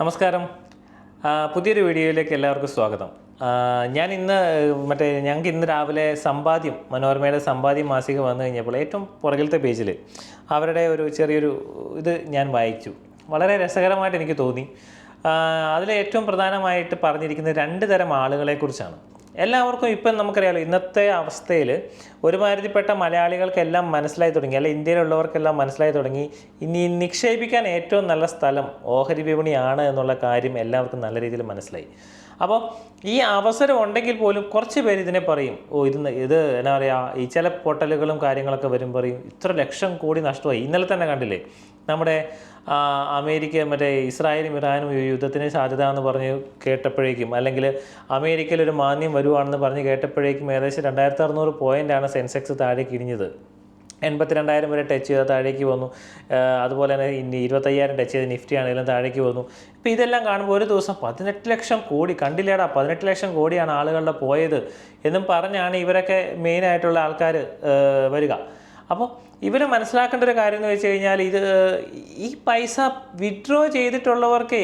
നമസ്കാരം. പുതിയൊരു വീഡിയോയിലേക്ക് എല്ലാവർക്കും സ്വാഗതം. ഞാൻ ഇന്ന് മറ്റേ ഞങ്ങൾക്ക് ഇന്ന് രാവിലെ സമ്പാദ്യം മനോരമയുടെ സമ്പാദ്യം മാസിക വന്നു കഴിഞ്ഞപ്പോൾ ഏറ്റവും പുറകിലത്തെ പേജിൽ അവരുടെ ഒരു ചെറിയൊരു ഇത് ഞാൻ വായിച്ചു. വളരെ രസകരമായിട്ട് എനിക്ക് തോന്നി. അതിൽ ഏറ്റവും പ്രധാനമായിട്ട് പറഞ്ഞിരിക്കുന്നത് രണ്ട് തരം ആളുകളെക്കുറിച്ചാണ് എല്ലാവർക്കും ഇപ്പം നമുക്കറിയാലോ ഇന്നത്തെ അവസ്ഥയിൽ ഒരുമാതിരിപ്പെട്ട മലയാളികൾക്കെല്ലാം മനസ്സിലായി തുടങ്ങി. അല്ലെ ഇന്ത്യയിലുള്ളവർക്കെല്ലാം മനസ്സിലായി തുടങ്ങി. ഇനി നിക്ഷേപിക്കാൻ ഏറ്റവും നല്ല സ്ഥലം ഓഹരി വിപണിയാണ് എന്നുള്ള കാര്യം എല്ലാവർക്കും നല്ല രീതിയിൽ മനസ്സിലായി. അപ്പോൾ ഈ അവസരം ഉണ്ടെങ്കിൽ പോലും കുറച്ച് പേര് ഇതിനെ പറയും. ഓ ഇത് ഇത് എന്നാ പറയുക ഈ ചില പൊട്ടലുകളും കാര്യങ്ങളൊക്കെ വരും പറയും. ഇത്ര ലക്ഷം കോടി നഷ്ടമായി. ഇന്നലെ തന്നെ കണ്ടില്ലേ നമ്മുടെ അമേരിക്ക മറ്റേ ഇസ്രായേലും ഇറാനും യുദ്ധത്തിന് സാധ്യത എന്ന് പറഞ്ഞ് കേട്ടപ്പോഴേക്കും അല്ലെങ്കിൽ അമേരിക്കയിൽ ഒരു മാന്യം വരുവാണെന്ന് പറഞ്ഞ് കേട്ടപ്പോഴേക്കും ഏകദേശം രണ്ടായിരത്തി അറുന്നൂറ് പോയിന്റാണ് സെൻസെക്സ് താഴേക്ക് ഇടിഞ്ഞത്. എൺപത്തിരണ്ടായിരം വരെ ടച്ച് ചെയ്ത് താഴേക്ക് വന്നു. അതുപോലെ തന്നെ ഇരുപത്തയ്യായിരം ടച്ച് ചെയ്ത് നിഫ്റ്റി ആണെങ്കിലും താഴേക്ക് വന്നു. ഇപ്പോൾ ഇതെല്ലാം കാണുമ്പോൾ ഒരു ദിവസം പതിനെട്ട് ലക്ഷം കോടി കണ്ടില്ലേടാ പതിനെട്ട് ലക്ഷം കോടിയാണ് ആളുകളുടെ പോയത് എന്നും പറഞ്ഞാണ് ഇവരൊക്കെ മെയിനായിട്ടുള്ള ആൾക്കാർ വരിക. അപ്പോൾ ഇവർ മനസ്സിലാക്കേണ്ട ഒരു കാര്യം എന്ന് വെച്ച് കഴിഞ്ഞാൽ ഇത് ഈ പൈസ വിഡ്രോ ചെയ്തിട്ടുള്ളവർക്കേ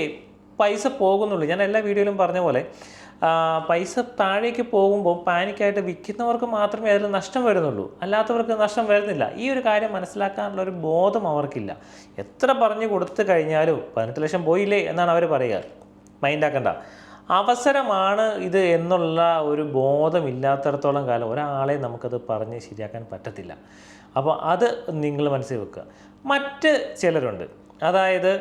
പൈസ പോകുന്നുള്ളൂ. ഞാൻ എല്ലാ വീഡിയോയിലും പറഞ്ഞ പോലെ പൈസ താഴേക്ക് പോകുമ്പോൾ പാനിക്കായിട്ട് വിൽക്കുന്നവർക്ക് മാത്രമേ അതിൽ നഷ്ടം വരുന്നുള്ളൂ. അല്ലാത്തവർക്ക് നഷ്ടം വരുന്നില്ല. ഈ ഒരു കാര്യം മനസ്സിലാക്കാനുള്ള ഒരു ബോധം അവർക്കില്ല. എത്ര പറഞ്ഞു കൊടുത്തു കഴിഞ്ഞാലും പതിനെട്ട് ലക്ഷം പോയില്ലേ എന്നാണ് അവർ പറയുക. മൈൻഡാക്കണ്ട അവസരമാണ് ഇത് എന്നുള്ള ഒരു ബോധമില്ലാത്തടത്തോളം കാലം ഒരാളെ നമുക്കത് പറഞ്ഞ് ശരിയാക്കാൻ പറ്റത്തില്ല. അപ്പോൾ അത് നിങ്ങൾ മനസ്സിൽ വെക്കുക. മറ്റ് ചിലരുണ്ട്. അതായത്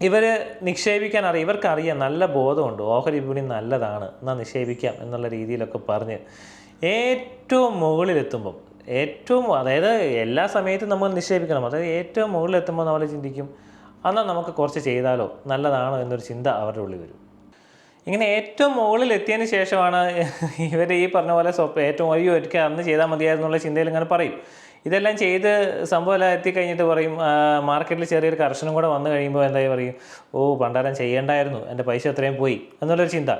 ഇവർ നിക്ഷേപിക്കാൻ അറിയാം. ഇവർക്കറിയാം നല്ല ബോധമുണ്ട്. ഓഹരി വിപണി നല്ലതാണ്. എന്നാൽ നിക്ഷേപിക്കാം എന്നുള്ള രീതിയിലൊക്കെ പറഞ്ഞ് ഏറ്റവും മുകളിലെത്തുമ്പം ഏറ്റവും അതായത് എല്ലാ സമയത്തും നമ്മൾ നിക്ഷേപിക്കണം. അതായത് ഏറ്റവും മുകളിലെത്തുമ്പോൾ നമ്മൾ ചിന്തിക്കും എന്നാൽ നമുക്ക് കുറച്ച് ചെയ്താലോ? നല്ലതാണോ? എന്നൊരു ചിന്ത അവരുടെ ഉള്ളിൽ വരും. ഇങ്ങനെ ഏറ്റവും മുകളിൽ എത്തിയതിന് ശേഷമാണ് ഇവർ ഈ പറഞ്ഞ പോലെ സ്വപ്നം ഏറ്റവും അയ്യോ ഒരിക്കൽ അന്ന് ചെയ്താൽ മതിയായിരുന്നുള്ള ചിന്തയിൽ ഇങ്ങനെ പറയും. ഇതെല്ലാം ചെയ്ത് സംഭവമെല്ലാം എത്തിക്കഴിഞ്ഞിട്ട് പറയും മാർക്കറ്റിൽ ചെറിയൊരു കർഷനം കൂടെ വന്നു കഴിയുമ്പോൾ എന്തായി പറയും? ഓ പണ്ടാരം ചെയ്യേണ്ടായിരുന്നു. എന്റെ പൈസ അത്രയും പോയി എന്നുള്ളൊരു ചിന്ത.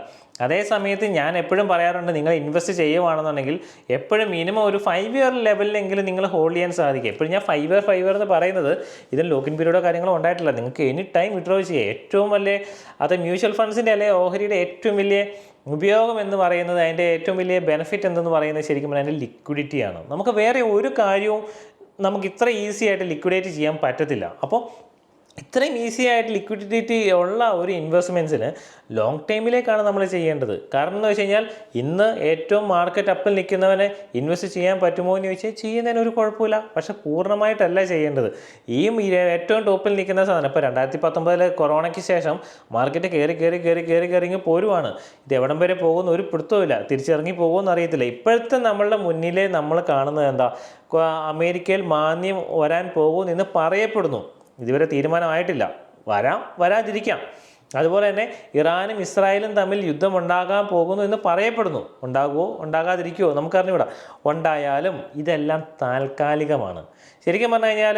അതേ സമയത്ത് ഞാൻ എപ്പോഴും പറയാറുണ്ട് നിങ്ങൾ ഇൻവെസ്റ്റ് ചെയ്യുവാണെന്നുണ്ടെങ്കിൽ എപ്പോഴും മിനിമം ഒരു ഫൈവ് ഇയർ ലെവലിലെങ്കിലും നിങ്ങൾ ഹോൾഡ് ചെയ്യാൻ സാധിക്കും. എപ്പോഴും ഞാൻ ഫൈവ് ഇയർ ഫൈവ് ഇയർ എന്ന് പറയുന്നത് ഇതിന് ലോക്കിൻ പീരീഡോ കാര്യങ്ങളോ ഉണ്ടായിട്ടില്ല. നിങ്ങൾക്ക് എനി ടൈം വിഡ്രോ ചെയ്യാം ഏറ്റവും വലിയ അത് മ്യൂച്വൽ ഫണ്ട്സിന്റെ അല്ലെങ്കിൽ ഓഹരിയുടെ ഏറ്റവും വലിയ ഉപയോഗം എന്ന് പറയുന്നത് അതിന്റെ ഏറ്റവും വലിയ ബെനിഫിറ്റ് എന്തെന്ന് പറയുന്നത് ശരിക്കും അതിന്റെ ലിക്വിഡിറ്റിയാണ് നമുക്ക് വേറെ ഒരു കാര്യവും നമുക്ക് ഇത്ര ഈസി ആയിട്ട് ലിക്വിഡേറ്റ് ചെയ്യാൻ പറ്റത്തില്ല. അപ്പോൾ ഇത്രയും ഈസി ആയിട്ട് ലിക്വിഡിറ്റി ഉള്ള ഒരു ഇൻവെസ്റ്റ്മെന്റ്സിന് ലോങ് ടൈമിലേക്കാണ് നമ്മൾ ചെയ്യേണ്ടത്. കാരണം എന്ന് വെച്ച് കഴിഞ്ഞാൽ ഇന്ന് ഏറ്റവും മാർക്കറ്റ് അപ്പിൽ നിൽക്കുന്നവനെ ഇൻവെസ്റ്റ് ചെയ്യാൻ പറ്റുമോ എന്ന് ചോദിച്ചാൽ ചെയ്യുന്നതിന് ഒരു കുഴപ്പമില്ല. പക്ഷെ പൂർണമായിട്ടല്ല ചെയ്യേണ്ടത്. ഈ ഏറ്റവും ടോപ്പിൽ നിൽക്കുന്ന സാധനം ഇപ്പോൾ രണ്ടായിരത്തി പത്തൊമ്പതിലെ കൊറോണയ്ക്ക് ശേഷം മാർക്കറ്റ് കയറി കയറി കയറി കയറി കയറി ഇങ്ങ് പോരുവാണ്. ഇത് എവിടം വരെ പോകുന്ന ഒരു പിടുത്തവുമില്ല തിരിച്ചിറങ്ങി പോകുമെന്ന് അറിയത്തില്ല. ഇപ്പോഴത്തെ നമ്മളുടെ മുന്നിലെ നമ്മൾ കാണുന്നത് എന്താ? അമേരിക്കയിൽ മാന്യം വരാൻ പോകുമെന്ന് പറയപ്പെടുന്നു. ഇതുവരെ തീരുമാനമായിട്ടില്ല. വരാം വരാതിരിക്കാം. അതുപോലെ തന്നെ ഇറാനും ഇസ്രായേലും തമ്മിൽ യുദ്ധം ഉണ്ടാകാൻ പോകുന്നു എന്ന് പറയപ്പെടുന്നു. ഉണ്ടാകുമോ ഉണ്ടാകാതിരിക്കുമോ നമുക്കറിഞ്ഞുകൂടാ. ഉണ്ടായാലും ഇതെല്ലാം താൽക്കാലികമാണ്. ശരിക്കും പറഞ്ഞു കഴിഞ്ഞാൽ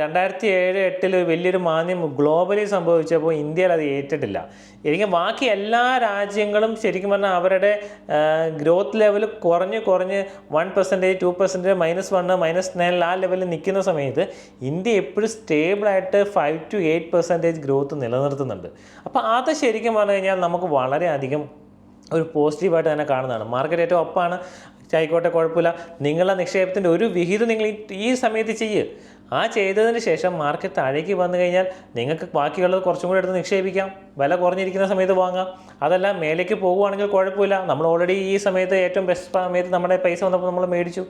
രണ്ടായിരത്തി ഏഴ് എട്ടിൽ വലിയൊരു മാന്യം ഗ്ലോബലി സംഭവിച്ചപ്പോൾ ഇന്ത്യയിൽ അത് ഏറ്റിട്ടില്ല എനിക്ക് ബാക്കി എല്ലാ രാജ്യങ്ങളും ശരിക്കും പറഞ്ഞാൽ അവരുടെ ഗ്രോത്ത് ലെവൽ കുറഞ്ഞ് കുറഞ്ഞ് one percentage two percentage minus one minus nine ആ ലെവലിൽ നിൽക്കുന്ന സമയത്ത് ഇന്ത്യ എപ്പോഴും സ്റ്റേബിളായിട്ട് five two eight percentage growth നിലനിർത്തുന്നുണ്ട്. അപ്പോൾ അത് ശരിക്കും പറഞ്ഞു കഴിഞ്ഞാൽ നമുക്ക് വളരെയധികം ഒരു പോസിറ്റീവായിട്ട് തന്നെ കാണുന്നതാണ്. മാർക്കറ്റ് ഏറ്റവും ഒപ്പാണ്. ആയിക്കോട്ടെ കുഴപ്പമില്ല. നിങ്ങളുടെ നിക്ഷേപത്തിന്റെ ഒരു വിഹിതം നിങ്ങൾ ഈ- സമയത്ത് ചെയ്യുക ആ ചെയ്തതിന് ശേഷം മാർക്കറ്റ് താഴേക്ക് വന്നു കഴിഞ്ഞാൽ നിങ്ങൾക്ക് ബാക്കിയുള്ളത് കുറച്ചും കൂടി എടുത്ത് നിക്ഷേപിക്കാം. വില കുറഞ്ഞിരിക്കുന്ന സമയത്ത് വാങ്ങാം. അതല്ല മേലേക്ക് പോകുവാണെങ്കിൽ കുഴപ്പമില്ല. നമ്മൾ ഓൾറെഡി ഈ സമയത്ത് ഏറ്റവും ബെസ്റ്റ് സമയത്ത് നമ്മുടെ പൈസ വന്നപ്പോൾ നമ്മൾ മേടിച്ചു.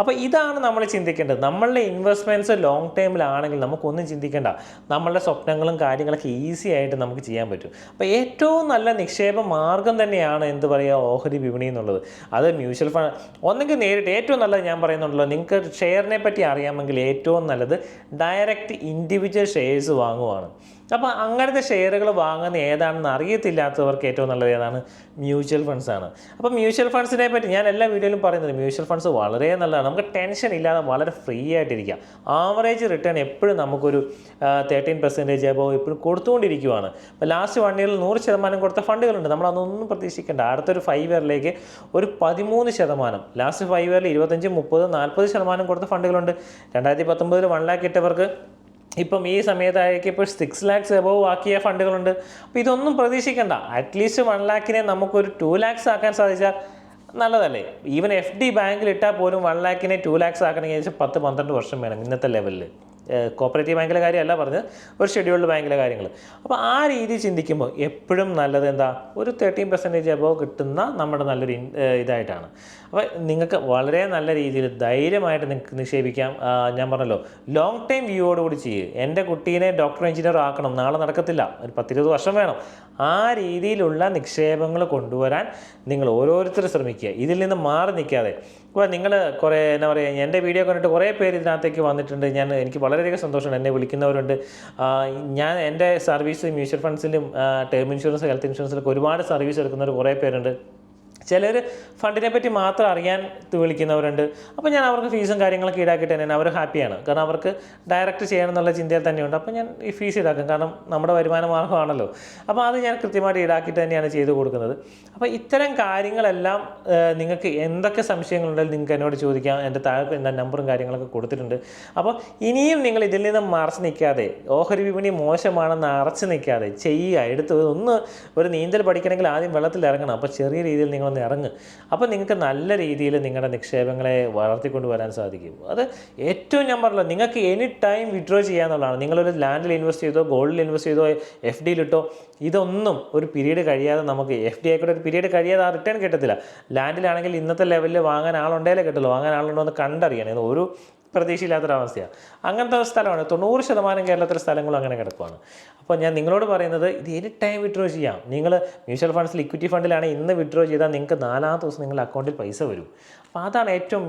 അപ്പോൾ ഇതാണ് നമ്മൾ ചിന്തിക്കേണ്ടത്. നമ്മളുടെ ഇൻവെസ്റ്റ്മെന്റ്സ് ലോങ് ടൈമിലാണെങ്കിൽ നമുക്കൊന്നും ചിന്തിക്കേണ്ട. നമ്മളുടെ സ്വപ്നങ്ങളും കാര്യങ്ങളൊക്കെ ഈസി ആയിട്ട് നമുക്ക് ചെയ്യാൻ പറ്റും. അപ്പോൾ ഏറ്റവും നല്ല നിക്ഷേപ മാർഗം തന്നെയാണ് എന്ത് പറയുക ഓഹരി വിപണി എന്നുള്ളത്. അത് മ്യൂച്വൽ ഫണ്ട് ഒന്നെങ്കിൽ നേരിട്ട് ഏറ്റവും നല്ലത് ഞാൻ പറയുന്നുണ്ടല്ലോ നിങ്ങൾക്ക് ഷെയറിനെ പറ്റി അറിയാമെങ്കിൽ ഏറ്റവും നല്ലത് ഡയറക്റ്റ് ഇൻഡിവിജ്വൽ ഷെയർസ് വാങ്ങുവാണ്. അപ്പോൾ അങ്ങനത്തെ ഷെയറുകൾ വാങ്ങുന്ന ഏതാണെന്ന് അറിയത്തില്ലാത്തവർക്ക് ഏറ്റവും നല്ലത് ഏതാണ്? മ്യൂച്വൽ ഫണ്ട്സ് ആണ്. അപ്പോൾ മ്യൂച്വൽ ഫണ്ട്സിനെ പറ്റി ഞാൻ എല്ലാ വീഡിയോയിലും പറയുന്നത് മ്യൂച്വൽ ഫണ്ട്സ് വളരെ നല്ലതാണ്. നമുക്ക് ടെൻഷൻ ഇല്ലാതെ വളരെ ഫ്രീ ആയിട്ടിരിക്കുക ആവറേജ് റിട്ടേൺ എപ്പോഴും നമുക്കൊരു തേർട്ടീൻ പെർസെന്റേജ് അബോ എപ്പോഴും കൊടുത്തുകൊണ്ടിരിക്കുവാണ്. അപ്പോൾ ലാസ്റ്റ് വൺ ഇയറിൽ നൂറ് ശതമാനം കൊടുത്ത ഫണ്ടുകളുണ്ട്. നമ്മൾ അതൊന്നും പ്രതീക്ഷിക്കേണ്ട. അടുത്തൊരു ഫൈവ് ഇയറിലേക്ക് ഒരു പതിമൂന്ന് ശതമാനം. ലാസ്റ്റ് ഫൈവ് ഇയറിൽ ഇരുപത്തഞ്ച് മുപ്പത് നാൽപ്പത് ശതമാനം കൊടുത്ത ഫണ്ടുകളുണ്ട്. രണ്ടായിരത്തി പത്തൊമ്പതിൽ വൺ ലാക്ക് ഇട്ടവർക്ക് ഇപ്പം ഈ സമയത്തായിരിക്കും ഇപ്പോൾ സിക്സ് ലാക്സ് എബോവ് ആക്കിയ ഫണ്ടുകളുണ്ട്. അപ്പോൾ ഇതൊന്നും പ്രതീക്ഷിക്കേണ്ട. അറ്റ്ലീസ്റ്റ് വൺ ലാക്കിനെ നമുക്കൊരു ടു ലാക്സ് ആക്കാൻ സാധിച്ചാൽ നല്ലതല്ലേ? ഈവൻ എഫ് ഡി ബാങ്കിൽ ഇട്ടാൽ പോലും വൺ ലാക്കിനെ ടു ലാക്സ് ആക്കണമെങ്കിൽ പത്ത് പന്ത്രണ്ട് വർഷം വേണം ഇന്നത്തെ ലെവലിൽ കോപ്പറേറ്റീവ് ബാങ്കിലെ കാര്യമല്ല പറഞ്ഞത് ഒരു ഷെഡ്യൂൾഡ് ബാങ്കിലെ കാര്യങ്ങൾ അപ്പോൾ ആ രീതി ചിന്തിക്കുമ്പോൾ എപ്പോഴും നല്ലത് എന്താ? ഒരു തേർട്ടീൻ പെർസെന്റേജ് അബോ കിട്ടുന്ന നമ്മുടെ നല്ലൊരു ഇതായിട്ടാണ്. അപ്പോൾ നിങ്ങൾക്ക് വളരെ നല്ല രീതിയിൽ ധൈര്യമായിട്ട് നിങ്ങൾക്ക് നിക്ഷേപിക്കാം. ഞാൻ പറഞ്ഞല്ലോ ലോങ് ടൈം വ്യൂയോടുകൂടി ചെയ്യുക എന്റെ കുട്ടീനെ ഡോക്ടർ എഞ്ചിനീയർ ആക്കണം. നാളെ നടക്കത്തില്ല. ഒരു പത്തിരുപത് വർഷം വേണം. ആ രീതിയിലുള്ള നിക്ഷേപങ്ങൾ കൊണ്ടുവരാൻ നിങ്ങൾ ഓരോരുത്തർ ശ്രമിക്കുക. ഇതിൽ നിന്ന് മാറി നിൽക്കാതെ. ഇപ്പോൾ നിങ്ങൾ കുറേ എന്താ പറയുക എന്റെ വീഡിയോ കണ്ടിട്ട് കുറേ പേര് ഇതിനകത്തേക്ക് വന്നിട്ടുണ്ട്. ഞാൻ എനിക്ക് വളരെയധികം സന്തോഷമുണ്ട് എന്നെ വിളിക്കുന്നവരുണ്ട്. ഞാൻ എന്റെ സർവീസ് മ്യൂച്വൽ ഫണ്ട്സിലും ടേം ഇൻഷുറൻസ് ഹെൽത്ത് ഇൻഷുറൻസിലൊക്കെ ഒരുപാട് സർവീസ് എടുക്കുന്നവർ കുറേ പേരുണ്ട്. ചിലർ ഫണ്ടിനെ പറ്റി മാത്രം അറിയാൻ വിളിക്കുന്നവരുണ്ട്. അപ്പോൾ ഞാൻ അവർക്ക് ഫീസും കാര്യങ്ങളൊക്കെ ഈടാക്കിയിട്ട് തന്നെയാണ്. അവർ ഹാപ്പിയാണ് കാരണം അവർക്ക് ഡയറക്റ്റ് ചെയ്യണം എന്നുള്ള ചിന്തയിൽ തന്നെയുണ്ട്. അപ്പോൾ ഞാൻ ഈ ഫീസ് ഈടാക്കും. കാരണം നമ്മുടെ വരുമാന മാർഗമാണല്ലോ. അപ്പോൾ അത് ഞാൻ കൃത്യമായിട്ട് ഈടാക്കിയിട്ട് തന്നെയാണ് ചെയ്തു കൊടുക്കുന്നത്. അപ്പോൾ ഇത്തരം കാര്യങ്ങളെല്ലാം നിങ്ങൾക്ക് എന്തൊക്കെ സംശയങ്ങളുണ്ടെങ്കിൽ നിങ്ങൾക്ക് എന്നോട് ചോദിക്കാം. എന്റെ താഴെ എന്റെ നമ്പറും കാര്യങ്ങളൊക്കെ കൊടുത്തിട്ടുണ്ട്. അപ്പോൾ ഇനിയും നിങ്ങൾ ഇതിൽ നിന്ന് മറച്ച് നിൽക്കാതെ ഓഹരി വിപണി മോശമാണെന്ന് അറച്ച് നിൽക്കാതെ ചെയ്യുക. എടുത്ത് ഒന്ന് ഒരു നീന്തൽ പഠിക്കണമെങ്കിൽ ആദ്യം വെള്ളത്തിൽ ഇറങ്ങണം. അപ്പോൾ ചെറിയ രീതിയിൽ നിങ്ങളൊന്ന് ഇറങ്ങും. അപ്പോൾ നിങ്ങൾക്ക് നല്ല രീതിയിൽ നിങ്ങളുടെ നിക്ഷേപങ്ങളെ വളർത്തിക്കൊണ്ട് വരാൻ സാധിക്കും. അത് ഏറ്റവും ഞാൻ പറഞ്ഞല്ലോ നിങ്ങൾക്ക് എനി ടൈം വിഡ്രോ ചെയ്യാന്നുള്ളതാണ്. നിങ്ങളൊരു ലാൻഡിൽ ഇൻവെസ്റ്റ് ചെയ്തോ ഗോൾഡിൽ ഇൻവെസ്റ്റ് ചെയ്തോ എഫ് ഡിയിലിട്ടോ ഇതൊന്നും ഒരു പീരീഡ് കഴിയാതെ നമുക്ക് എഫ് ഡി ആയിക്കോട്ടെ ഒരു പീരീഡ് കഴിയാതെ ആ റിട്ടേൺ കിട്ടത്തില്ല. ലാൻഡിലാണെങ്കിൽ ഇന്നത്തെ ലെവലിൽ വാങ്ങാൻ ആളുണ്ടേലേ കിട്ടുള്ളൂ വാങ്ങാൻ ആളുണ്ടോ എന്ന് കണ്ടറിയണം. ഇത് ഒരു പ്രതീക്ഷയില്ലാത്തൊരവസ്ഥയാണ്. അങ്ങനത്തെ സ്ഥലമാണ്. തൊണ്ണൂറ് ശതമാനം കേരളത്തിലെ സ്ഥലങ്ങളും അങ്ങനെ കിടക്കുവാണ്. അപ്പോൾ ഞാൻ നിങ്ങളോട് പറയുന്നത് ഇത് എനി ടൈം വിഡ്രോ ചെയ്യാം. നിങ്ങൾ മ്യൂച്വൽ ഫണ്ട്സിൽ ഇക്വിറ്റി ഫണ്ടിലാണ് ഇന്ന് വിഡ്രോ ചെയ്താൽ നിങ്ങൾക്ക് നാലാമത്തെ ദിവസം നിങ്ങളുടെ അക്കൗണ്ടിൽ പൈസ വരും. അപ്പോൾ അതാണ് ഏറ്റവും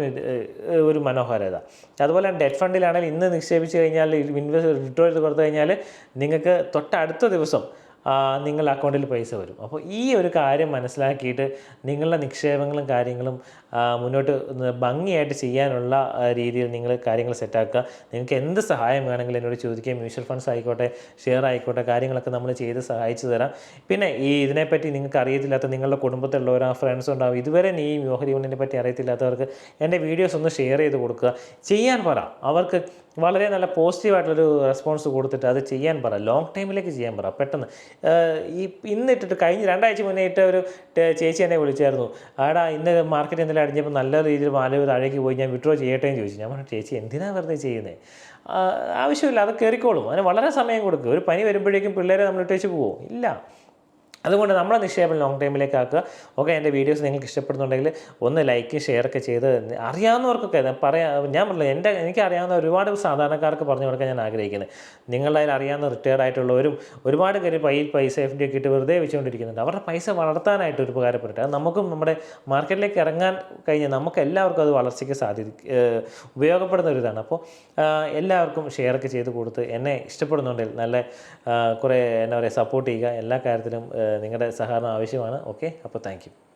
ഒരു മനോഹരത. അതുപോലെ ഡെറ്റ് ഫണ്ടിലാണെങ്കിൽ ഇന്ന് നിക്ഷേപിച്ച് കഴിഞ്ഞാൽ ഇൻവെസ്റ്റ് വിഡ്രോ ചെയ്ത് കൊടുത്തു കഴിഞ്ഞാൽ നിങ്ങൾക്ക് തൊട്ടടുത്ത ദിവസം നിങ്ങളുടെ അക്കൗണ്ടിൽ പൈസ വരും. അപ്പോൾ ഈ ഒരു കാര്യം മനസ്സിലാക്കിയിട്ട് നിങ്ങളുടെ നിക്ഷേപങ്ങളും കാര്യങ്ങളും മുന്നോട്ട് ഭംഗിയായിട്ട് ചെയ്യാനുള്ള രീതിയിൽ നിങ്ങൾ കാര്യങ്ങൾ സെറ്റാക്കുക നിങ്ങൾക്ക് എന്ത് സഹായം വേണമെങ്കിലും എന്നോട് ചോദിക്കുക മ്യൂച്വൽ ഫണ്ട്സ് ആയിക്കോട്ടെ ഷെയർ ആയിക്കോട്ടെ കാര്യങ്ങളൊക്കെ നമ്മൾ ചെയ്ത് സഹായിച്ചു തരാം. പിന്നെ ഈ ഇതിനെപ്പറ്റി നിങ്ങൾക്ക് അറിയത്തില്ലാത്ത നിങ്ങളുടെ കുടുംബത്തിലുള്ളവർ ആ ഫ്രണ്ട്സ് ഉണ്ടാവും. ഇതുവരെ നീ ഓഹരി യൂണിയനെ പറ്റി അറിയത്തില്ലാത്തവർക്ക് എന്റെ വീഡിയോസ് ഒന്ന് ഷെയർ ചെയ്ത് കൊടുക്കുക. ചെയ്യാൻ പറ. അവർക്ക് വളരെ നല്ല പോസിറ്റീവായിട്ടുള്ളൊരു റെസ്പോൺസ് കൊടുത്തിട്ട് അത് ചെയ്യാൻ പറ. ലോങ് ടൈമിലേക്ക് ചെയ്യാൻ പറ. പെട്ടെന്ന് ഈ ഇന്നിട്ടിട്ട് കഴിഞ്ഞ രണ്ടാഴ്ച മുന്നേ ഇട്ട ഒരു ചേച്ചി എന്നെ വിളിച്ചായിരുന്നു. ആടാ ഇന്ന് മാർക്കറ്റ് എന്തെങ്കിലും അടിഞ്ഞപ്പോൾ നല്ല രീതിയിൽ മാല താഴേക്ക് പോയി ഞാൻ വിഡ്രോ ചെയ്യട്ടെ എന്ന് ചോദിച്ചു. ഞാൻ പറഞ്ഞു ചേച്ചി എന്തിനാണ് വെറുതെ ചെയ്യുന്നത് ആവശ്യമില്ല അത് കയറിക്കോളും അതിന് വളരെ സമയം കൊടുക്കുക ഒരു പനി വരുമ്പോഴേക്കും പിള്ളേരെ നമ്മൾ ഇട്ടേച്ച് പോവും. ഇല്ല. അതുകൊണ്ട് നമ്മളെ നിക്ഷേപം ലോങ് ടൈമിലേക്ക് ആക്കുക. ഓക്കെ എന്റെ വീഡിയോസ് നിങ്ങൾക്ക് ഇഷ്ടപ്പെടുന്നുണ്ടെങ്കിൽ ഒന്ന് ലൈക്ക് ഷെയർ ഒക്കെ ചെയ്ത് അറിയാവുന്നവർക്കൊക്കെ പറയാ ഞാൻ പറഞ്ഞില്ല എന്റെ എനിക്ക് അറിയാവുന്ന ഒരുപാട് സാധാരണക്കാർക്ക് പറഞ്ഞു കൊടുക്കാൻ ഞാൻ ആഗ്രഹിക്കുന്നത് നിങ്ങളുടെ അതിൽ അറിയാവുന്ന റിട്ടയർഡ് ആയിട്ടുള്ളവരും ഒരുപാട് പേര് പൈ പൈസ എഫ് ഡി ഒക്കെ ഇട്ട് വെറുതെ വെച്ചുകൊണ്ടിരിക്കുന്നുണ്ട്. അവരുടെ പൈസ വളർത്താനായിട്ട് ഒരു ഉപകാരപ്പെട്ടിട്ട് അത് നമുക്കും നമ്മുടെ മാർക്കറ്റിലേക്ക് ഇറങ്ങാൻ കഴിഞ്ഞാൽ നമുക്ക് എല്ലാവർക്കും അത് വളർച്ചയ്ക്ക് സാധ്യത ഉപയോഗപ്പെടുന്ന ഒരു ഇതാണ് അപ്പോൾ എല്ലാവർക്കും ഷെയർ ഒക്കെ ചെയ്ത് കൊടുത്ത് എന്നെ ഇഷ്ടപ്പെടുന്നുണ്ടെങ്കിൽ നല്ല കുറേ എന്താ പറയുക സപ്പോർട്ട് ചെയ്യുക. എല്ലാ കാര്യത്തിലും നിങ്ങളുടെ സഹകരണം ആവശ്യമാണ്. ഓക്കെ അപ്പോൾ താങ്ക്